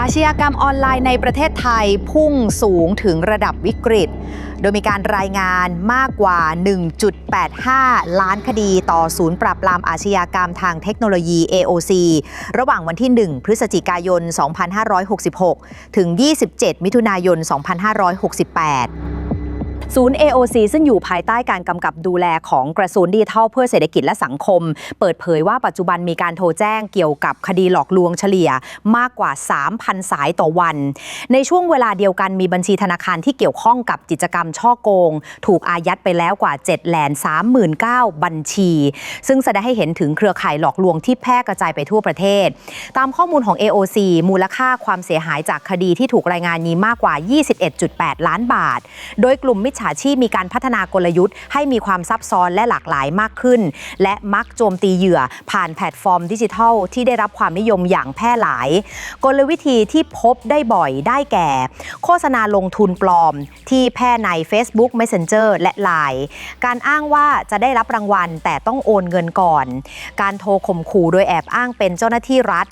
อาชญากรรมออนไลน์ในประเทศไทยพุ่งสูงถึงระดับวิกฤต โดยมีการรายงานมากกว่า 1.85 ล้านคดีต่อศูนย์ปราบปรามอาชญากรรมทางเทคโนโลยี AOC ระหว่างวันที่ 1 พฤศจิกายน 2566 ถึง 27 มิถุนายน 2568 ศูนย์ AOC ซึ่งอยู่ภายใต้การกำกับดูแลของกระทรวงดิจิทัลเพื่อเศรษฐกิจและสังคม เปิดเผยว่าปัจจุบันมีการโทรแจ้งเกี่ยวกับคดีหลอกลวงเฉลี่ยมากกว่า 3,000 สายต่อวัน ในช่วงเวลาเดียวกันมีบัญชีธนาคารที่เกี่ยวข้องกับกิจกรรมช่อโกง ถูกอายัดไปแล้วกว่า7แสน39,000บัญชี ซึ่งแสดงให้เห็นถึงเครือข่ายหลอกลวงที่แพร่กระจายไปทั่วประเทศ ตามข้อมูลของ AOC มูลค่าความเสียหายจากคดีที่ถูกรายงานนี้มากกว่า 21.8 ล้านบาท โดยกลุ่มมิจฉาชีพมีการพัฒนากลยุทธ์ ให้มีความซับซ้อนและหลากหลายมากขึ้น และมักโจมตีเหยื่อ ผ่านแพลตฟอร์มดิจิทัล ที่ได้รับความนิยมอย่างแพร่หลาย กลวิธีที่พบได้บ่อยได้แก่ โฆษณาลงทุนปลอม ที่แพร่ใน Facebook Messenger และ Line การอ้างว่าจะได้รับรางวัล แต่ต้องโอนเงินก่อน การโทรข่มขู่โดยแอบอ้างเป็นเจ้าหน้าที่รัฐ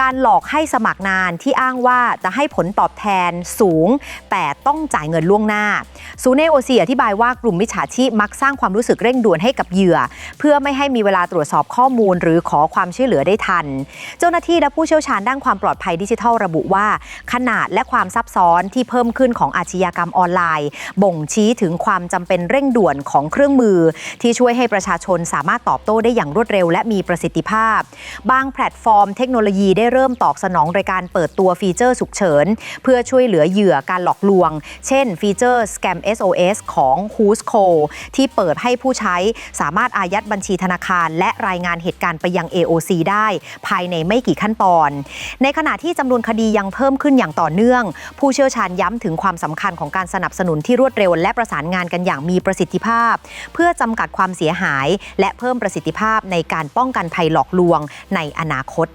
การหลอกให้สมัครงานที่อ้างว่าจะให้ผลตอบแทนสูง แต่ต้องจ่ายเงินล่วงหน้า ศูนย์โอซีอธิบายว่ากลุ่มมิจฉาชีพมักสร้างความรู้สึกเร่งด่วนให้กับเหยื่อ เพื่อไม่ให้มีเวลาตรวจสอบข้อมูล หรือขอความช่วยเหลือได้ทัน เจ้าหน้าที่และผู้เชี่ยวชาญด้านความปลอดภัยดิจิทัลระบุว่า ขนาดและความซับซ้อนที่เพิ่มขึ้นของอาชญากรรมออนไลน์ บ่งชี้ถึงความจำเป็นเร่งด่วนของเครื่องมือ ที่ช่วยให้ประชาชนสามารถตอบโต้ได้อย่างรวดเร็ว และมีประสิทธิภาพ บางแพลตฟอร์มเทคโนโลยีได้เริ่มตอบสนองโดยการเปิดตัวฟีเจอร์ฉุกเฉิน เพื่อช่วยเหลือเหยื่อการหลอกลวง เช่นฟีเจอร์ Scam SOS ของ Who's c o ที่เปิดให้ผู้ใช้สามารถอายัดบัญชีธนาคาร และรายงานเหตุการณ์ไปยัง AOC ได้ ภายในไม่กี่ขั้นตอน ในขณะที่จำนวนคดียังเพิ่มขึ้นอย่างต่อเนื่อง ผู้เชี่ยวชาญย้ำถึงความสำคัญของการสนับสนุนที่รวดเร็ว และประสานงานกันอย่างมีประสิทธิภาพ เพื่อจำกัดความเสียหาย และเพิ่มประสิทธิภาพในการป้องกันภัยหลอกลวงในอนาคต